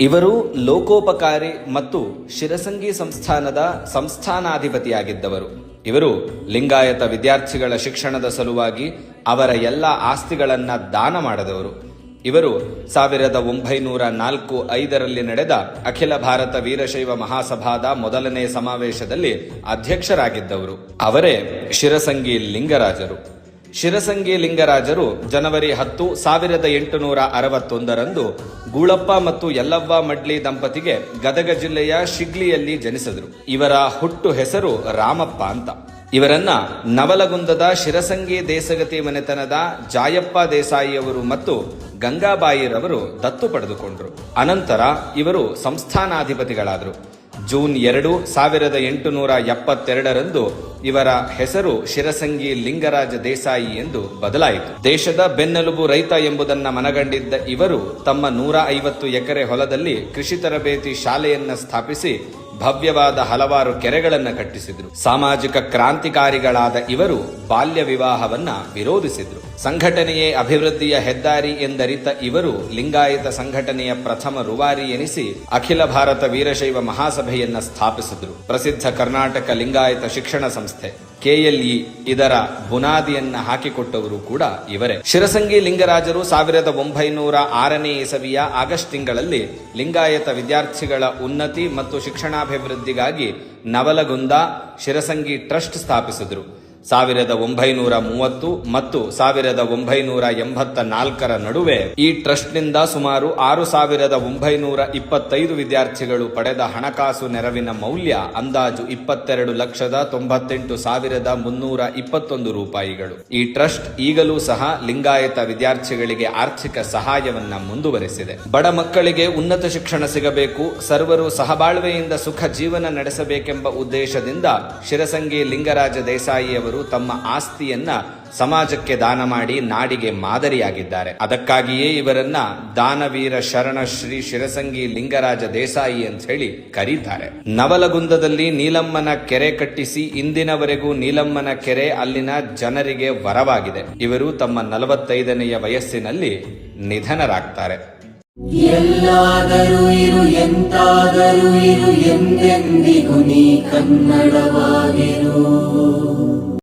ಇವರು ಲೋಕೋಪಕಾರಿ ಮತ್ತು ಶಿರಸಂಗಿ ಸಂಸ್ಥಾನದ ಸಂಸ್ಥಾನಾಧಿಪತಿಯಾಗಿದ್ದವರು. ಇವರು ಲಿಂಗಾಯತ ವಿದ್ಯಾರ್ಥಿಗಳ ಶಿಕ್ಷಣದ ಸಲುವಾಗಿ ಅವರ ಎಲ್ಲ ಆಸ್ತಿಗಳನ್ನು ದಾನ ಮಾಡದವರು. ಇವರು ಸಾವಿರದ ಒಂಬೈನೂರ ನಾಲ್ಕು ಐದರಲ್ಲಿ ನಡೆದ ಅಖಿಲ ಭಾರತ ವೀರಶೈವ ಮಹಾಸಭಾದ ಮೊದಲನೇ ಸಮಾವೇಶದಲ್ಲಿ ಅಧ್ಯಕ್ಷರಾಗಿದ್ದವರು. ಅವರೇ ಶಿರಸಂಗಿ ಲಿಂಗರಾಜರು. ಶಿರಸಂಗಿ ಲಿಂಗರಾಜರು ಜನವರಿ ಹತ್ತು ಸಾವಿರದ ಎಂಟುನೂರ ಅರವತ್ತೊಂದರಂದು ಗೂಳಪ್ಪ ಮತ್ತು ಯಲ್ಲವ್ವ ಮಡ್ಲಿ ದಂಪತಿಗೆ ಗದಗ ಜಿಲ್ಲೆಯ ಶಿಗ್ಲಿಯಲ್ಲಿ ಜನಿಸಿದರು. ಇವರ ಹುಟ್ಟು ಹೆಸರು ರಾಮಪ್ಪ ಅಂತ. ಇವರನ್ನ ನವಲಗುಂದದ ಶಿರಸಂಗಿ ದೇಸಗತಿ ಮನೆತನದ ಜಾಯಪ್ಪ ದೇಸಾಯಿಯವರು ಮತ್ತು ಗಂಗಾಬಾಯಿರವರು ದತ್ತು ಪಡೆದುಕೊಂಡರು. ಅನಂತರ ಇವರು ಸಂಸ್ಥಾನಾಧಿಪತಿಗಳಾದರು. ಜೂನ್ ಎರಡು ಸಾವಿರದ ಎಂಟುನೂರ ಎಪ್ಪತ್ತೆರಡರಂದು ಇವರ ಹೆಸರು ಶಿರಸಂಗಿ ಲಿಂಗರಾಜ ದೇಸಾಯಿ ಎಂದು ಬದಲಾಯಿತು. ದೇಶದ ಬೆನ್ನೆಲುಬು ರೈತ ಎಂಬುದನ್ನ ಮನಗಂಡಿದ್ದ ಇವರು ತಮ್ಮ ನೂರ ಐವತ್ತು ಎಕರೆ ಹೊಲದಲ್ಲಿ ಕೃಷಿ ತರಬೇತಿ ಶಾಲೆಯನ್ನ ಸ್ಥಾಪಿಸಿ ಭವ್ಯವಾದ ಹಲವಾರು ಕೆರೆಗಳನ್ನು ಕಟ್ಟಿಸಿದ್ರು. ಸಾಮಾಜಿಕ ಕ್ರಾಂತಿಕಾರಿಗಳಾದ ಇವರು ಬಾಲ್ಯ ವಿವಾಹವನ್ನ ವಿರೋಧಿಸಿದ್ರು. ಸಂಘಟನೆಯೇ ಅಭಿವೃದ್ಧಿಯ ಹೆದ್ದಾರಿ ಎಂದರಿತ ಇವರು ಲಿಂಗಾಯತ ಸಂಘಟನೆಯ ಪ್ರಥಮ ರುವಾರಿ ಎನಿಸಿ ಅಖಿಲ ಭಾರತ ವೀರಶೈವ ಮಹಾಸಭೆಯನ್ನ ಸ್ಥಾಪಿಸಿದ್ರು. ಪ್ರಸಿದ್ಧ ಕರ್ನಾಟಕ ಲಿಂಗಾಯತ ಶಿಕ್ಷಣ ಸಂಸ್ಥೆ. ಕೆಎಲ್ಇ ಇದರ ಬುನಾದಿಯನ್ನ ಹಾಕಿಕೊಟ್ಟವರು ಕೂಡ ಇವರೇ. ಶಿರಸಂಗಿ ಲಿಂಗರಾಜರು ಸಾವಿರದ ಒಂಬೈನೂರ ಆರನೇ ಇಸವಿಯ ಆಗಸ್ಟ್ ತಿಂಗಳಲ್ಲಿ ಲಿಂಗಾಯತ ವಿದ್ಯಾರ್ಥಿಗಳ ಉನ್ನತಿ ಮತ್ತು ಶಿಕ್ಷಣಾಭಿವೃದ್ಧಿಗಾಗಿ ನವಲಗುಂದ ಶಿರಸಂಗಿ ಟ್ರಸ್ಟ್ ಸ್ಥಾಪಿಸಿದರು. ಸಾವಿರದ ಒಂಬೈನೂರ ಮೂವತ್ತು ಮತ್ತು ಸಾವಿರದ ಒಂಬೈನೂರ ಎಂಬತ್ತ ನಾಲ್ಕರ ನಡುವೆ ಈ ಟ್ರಸ್ಟ್ನಿಂದ ಸುಮಾರು ಆರು ಸಾವಿರದ ಒಂಬೈನೂರ ಇಪ್ಪತ್ತೈದು ವಿದ್ಯಾರ್ಥಿಗಳು ಪಡೆದ ಹಣಕಾಸು ನೆರವಿನ ಮೌಲ್ಯ ಅಂದಾಜು ಇಪ್ಪತ್ತೆರಡು ಲಕ್ಷದ ತೊಂಬತ್ತೆಂಟು ಸಾವಿರದ ಮುನ್ನೂರ ಇಪ್ಪತ್ತೊಂದು ರೂಪಾಯಿಗಳು. ಈ ಟ್ರಸ್ಟ್ ಈಗಲೂ ಸಹ ಲಿಂಗಾಯತ ವಿದ್ಯಾರ್ಥಿಗಳಿಗೆ ಆರ್ಥಿಕ ಸಹಾಯವನ್ನ ಮುಂದುವರೆಸಿದೆ. ಬಡ ಮಕ್ಕಳಿಗೆ ಉನ್ನತ ಶಿಕ್ಷಣ ಸಿಗಬೇಕು, ಸರ್ವರು ಸಹಬಾಳ್ವೆಯಿಂದ ಸುಖ ಜೀವನ ನಡೆಸಬೇಕೆಂಬ ಉದ್ದೇಶದಿಂದ ಶಿರಸಂಗಿ ಲಿಂಗರಾಜ ತಮ್ಮ ಆಸ್ತಿಯನ್ನ ಸಮಾಜಕ್ಕೆ ದಾನ ಮಾಡಿ ನಾಡಿಗೆ ಮಾದರಿಯಾಗಿದ್ದಾರೆ. ಅದಕ್ಕಾಗಿಯೇ ಇವರನ್ನ ದಾನವೀರ ಶರಣ ಶ್ರೀ ಶಿರಸಂಗಿ ಲಿಂಗರಾಜ ದೇಸಾಯಿ ಅಂತ ಹೇಳಿ ಕರೀತಾರೆ. ನವಲಗುಂದದಲ್ಲಿ ನೀಲಮ್ಮನ ಕೆರೆ ಕಟ್ಟಿಸಿ ಇಂದಿನವರೆಗೂ ನೀಲಮ್ಮನ ಕೆರೆ ಅಲ್ಲಿನ ಜನರಿಗೆ ವರವಾಗಿದೆ. ಇವರು ತಮ್ಮ ನಲವತ್ತೈದನೆಯ ವಯಸ್ಸಿನಲ್ಲಿ ನಿಧನರಾಗ್ತಾರೆ. ಎಲ್ಲಾದರೂ ಇರು, ಎಂತಾದರೂ ಇರು, ಎಂದೆಂದಿಗೂ ನೀ ಕನ್ನಡವಾಗಿರು.